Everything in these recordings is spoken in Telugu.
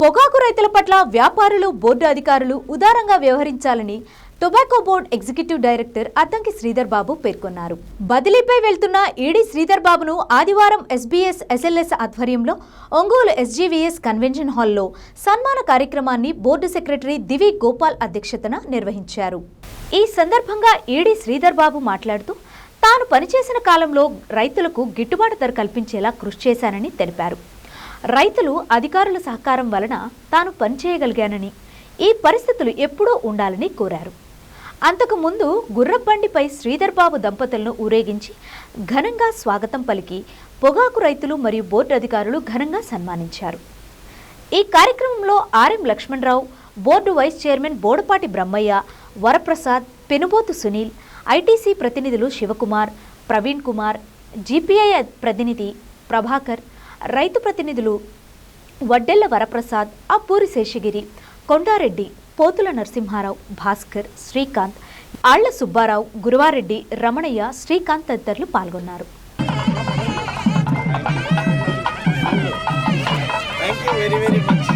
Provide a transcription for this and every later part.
పొగాకు రైతుల పట్ల వ్యాపారులు బోర్డు అధికారులు ఉదారంగా వ్యవహరించాలని tobacco board executive director Addanki Sridhar Babu పేర్కొన్నారు. బదిలీపై వెళ్తున్న ఈడీ శ్రీధర్ బాబును ఆదివారం ఎస్బీఎస్ ఎస్ఎల్ఎస్ ఆధ్వర్యంలో ఒంగోలు ఎస్జీవీఎస్ కన్వెన్షన్ హాల్లో సన్మాన కార్యక్రమాన్ని బోర్డు సెక్రటరీ దివి గోపాల్ అధ్యక్షతన నిర్వహించారు. ఈ సందర్భంగా ఈడీ శ్రీధర్ బాబు మాట్లాడుతూ తాను పనిచేసిన కాలంలో రైతులకు గిట్టుబాటు ధర కల్పించేలా కృషి చేశానని తెలిపారు. రైతులు అధికారుల సహకారం వలన తాను పనిచేయగలిగానని ఈ పరిస్థితులు ఎప్పుడూ ఉండాలని కోరారు. అంతకు ముందు గుర్రబండిపై శ్రీధర్బాబు దంపతులను ఊరేగించి ఘనంగా స్వాగతం పలికి పొగాకు రైతులు మరియు బోర్డు అధికారులు ఘనంగా సన్మానించారు. ఈ కార్యక్రమంలో RM Lakshmana Rao board vice chairman Bodapati Brahmaiah Varaprasad Penubothu Sunil ITC ప్రతినిధులు శివకుమార్ ప్రవీణ్ కుమార్ జీపీఐ ప్రతినిధి ప్రభాకర్ రైతు ప్రతినిధులు వడ్డెల్ల వరప్రసాద్ అప్పూరి శేషగిరి కొండారెడ్డి పోతుల నరసింహారావు భాస్కర్ శ్రీకాంత్ ఆళ్ళ సుబ్బారావు గురువారెడ్డి రమణయ్య శ్రీకాంత్ తదితరులు పాల్గొన్నారు. Very very much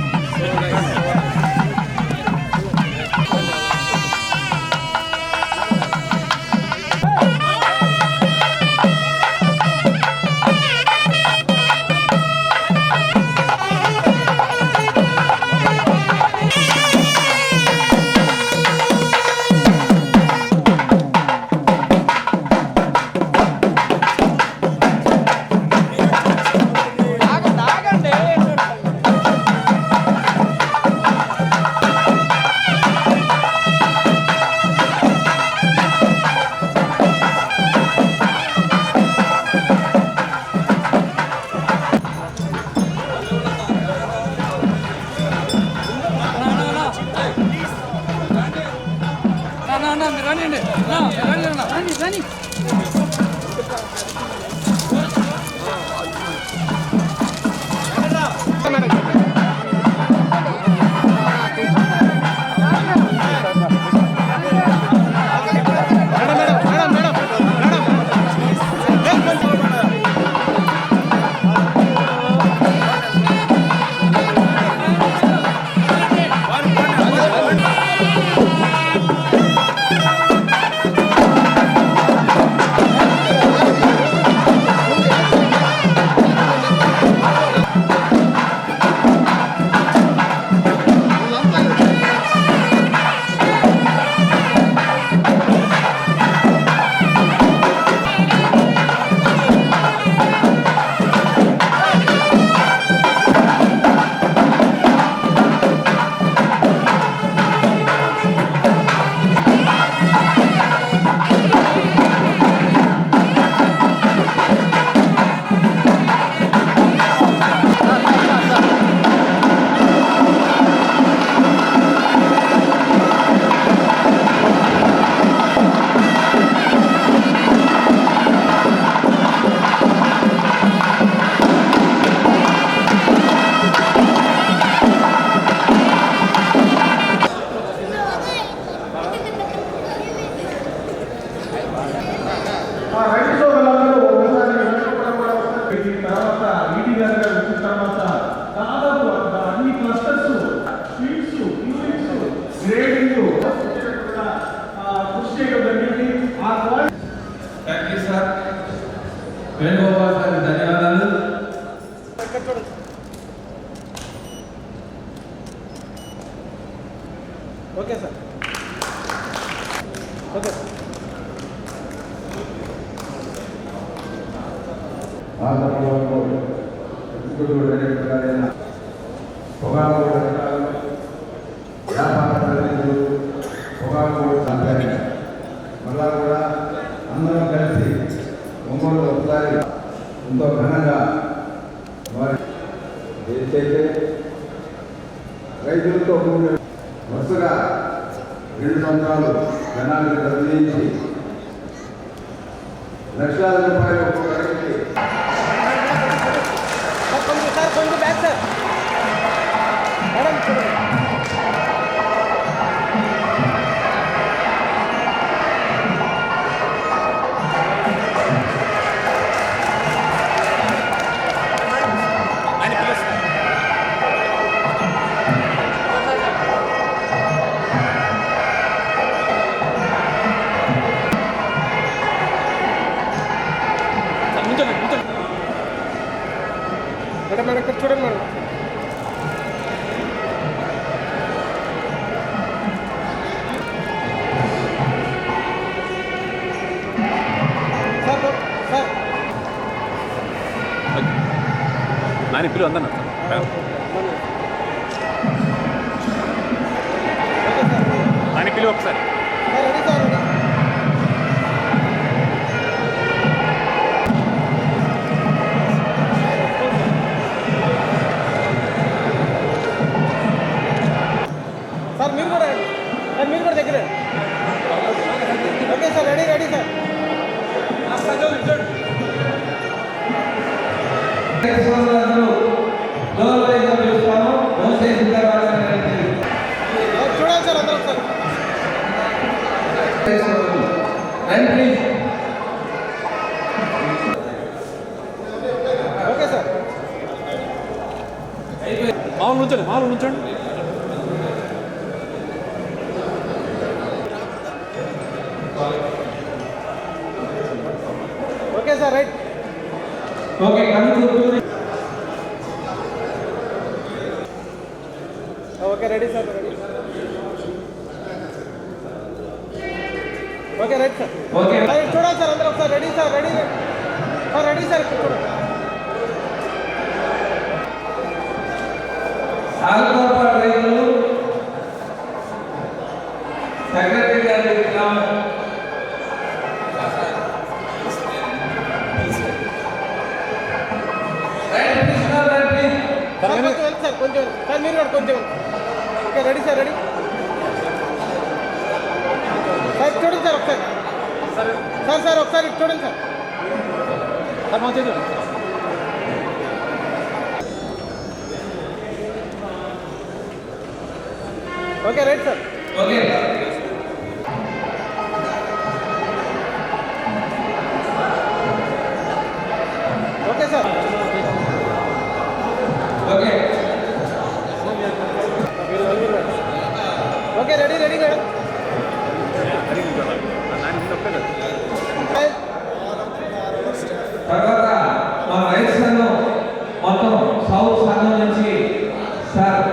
Venugopal sir ధన్యవాదాలు. Okay sir. Okay sir. పొగాకు అధికారులు వ్యాపార ప్రతినిధులు పొగాకు సంఘాన్ని మళ్ళా కూడా అందరం కలిసి ఒంగోలు ఒకసారి ఎంతో ఘనంగా వారి ఏదైతే రైతులతో కూడిన వరుసగా రెండు సంవత్సరాలు జనానికి బదిలించి లక్షలాది రూపాయలు ఒక్కొక్క రైతుకి కొంచెం సార్ కొంచెం బ్యాక్ సార్ మేడం అని పిలువ అందరు అని పిలువ ఒకసారి. సార్ మీరు కూడా మీరు కూడా మామూలు ఉంచండి మామూలు ఉంచండి okay sir right okay ready sir ready okay right sir. Okay. చూడాలి సార్ అందరూ ఒకసారి ready sir ready. Sir ready sir చూడండి ఆల్కోపాల్ రైతులు సెక్రటరీ గారి కొంచెం సార్ మీరు కూడా కొంచెం. Okay ready sir ready. Sir చూడండి సార్ ఒకసారి సార్ సార్ ఒకసారి ఇటు చూడండి సార్ సార్ మా చేతులు okay right sir okay okay sir okay మీరు మీరు madam. Okay ready ready madam Nani ముందు ఒక్కటే కదా తర్వాత మా రైతు సంఘం మొత్తం సౌత్ సంఘం నుంచి సార్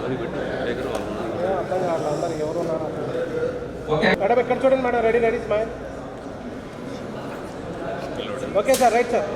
అది పెట్టు దగ్గర వాళ్ళు ఉన్నారు. అర్థం కావట్లేదు అందరు ఎవరు ఉన్నారు ఓకే మేడం ఎక్కడ చూడండి madam ready ready smile okay sir right sir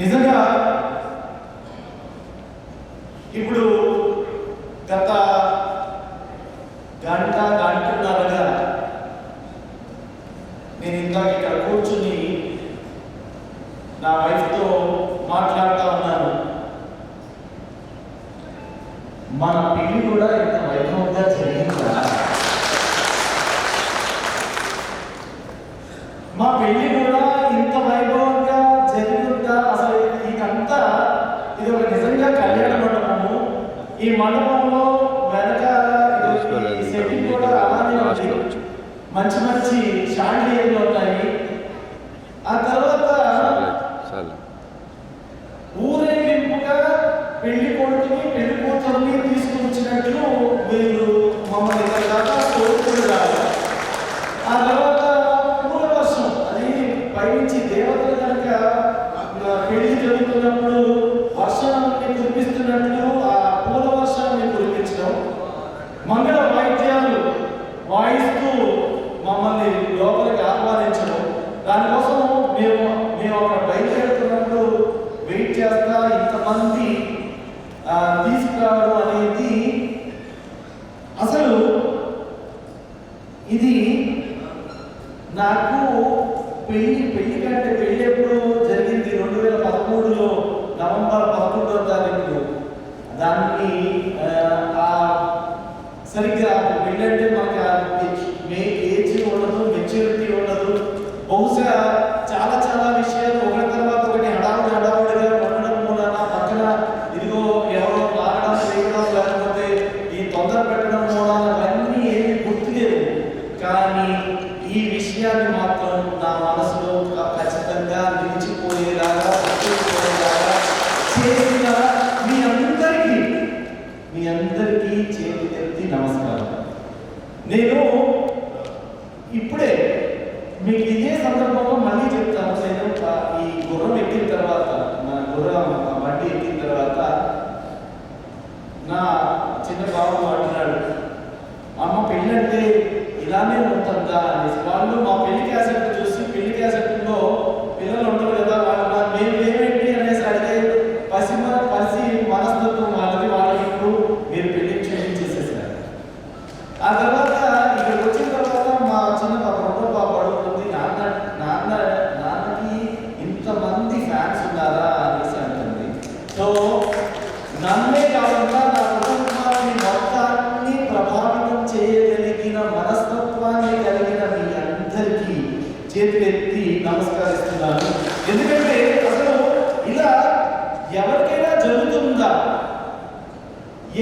నిజంగా ఇప్పుడు గత గంట గంటన్నరగా నేను ఇందాక ఇక్కడ కూర్చుని నా వైఫ్తో మాట్లాడుతూ ఉన్నాను మన పెళ్ళి కూడా ఇంత వైభవంగా జరిగిందా మా పెళ్ళి కూడా ఇంత వైభవంగా జరిగిందా అసలు ఇదంతా ఇది ఒక నిజంగా కళ్యాణ మండపము ఈ మండపంలో వెనకాల ఈ సెట్టింగ్ కూడా అలానే ఉంది. మంచి మంచి షాండియర్లు ఉన్నాయి ఆ తర్వాత ఊరేగింపుగా పెళ్ళి కొడుకుని పెళ్ళి కూతుర్ని తీసుకొచ్చినట్లు వీళ్ళు మమ్మల్ని దాకా కోరుకుంటున్నారు ఆ తర్వాత పూల వర్షం అది పైనుంచి దేవతలు కనుక పెళ్ళి జరుగుతున్నప్పుడు వాయిస్తూ మమ్మల్ని లోపలికి ఆహ్వానించడం. దానికోసం మేము మేము ఒక బయలుదేరుతున్నప్పుడు వెయిట్ చేస్తా ఇంతమంది తీసుకురావడం అనేది అసలు ఇది నాకు పెళ్ళి పెళ్ళి కంటే పెళ్ళి ఎప్పుడు జరిగింది రెండు వేల పదమూడులో నవంబర్ పదకొండవ తారీఖు. దాన్ని సరిగ్గా కానీ ఈ విషయాన్ని మాత్రం నా మనసులో ఖచ్చితంగా నిలిచిపోయేలాగా గుర్తుండిపోయేలాగా చేసిన మీ అందరికీ మీ అందరికీ చేతి తెప్పి నమస్కారం. నేను ఇప్పుడే మీకు ఇదే సందర్భంలో మళ్ళీ చెప్తాను. నేను ఈ గుర్రం ఎక్కిన తర్వాత నా గుర్రం బండి ఎక్కిన తర్వాత నా చిన్న బాబు అంటున్నాడు అమ్మ పెళ్ళంటే ఇలానే ఉంటుందా అనేసి వాళ్ళు మా పెళ్లికి యాసెప్ట్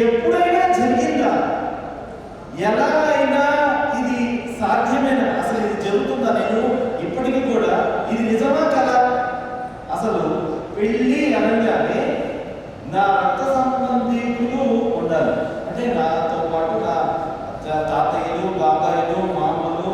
ఎప్పుడైనా జరిగిందా? ఎలా అయినా ఇది సాధ్యమేనా? అసలు ఇది జరుగుతుందా? నేను ఇప్పటికీ కూడా ఇది నిజమా కదా? అసలు పెళ్ళి అనగానే నా రక్త సంబంధికులు ఉండాలి. అంటే నాతో పాటు నా తాతయ్యలు బాబాయిలు మామలు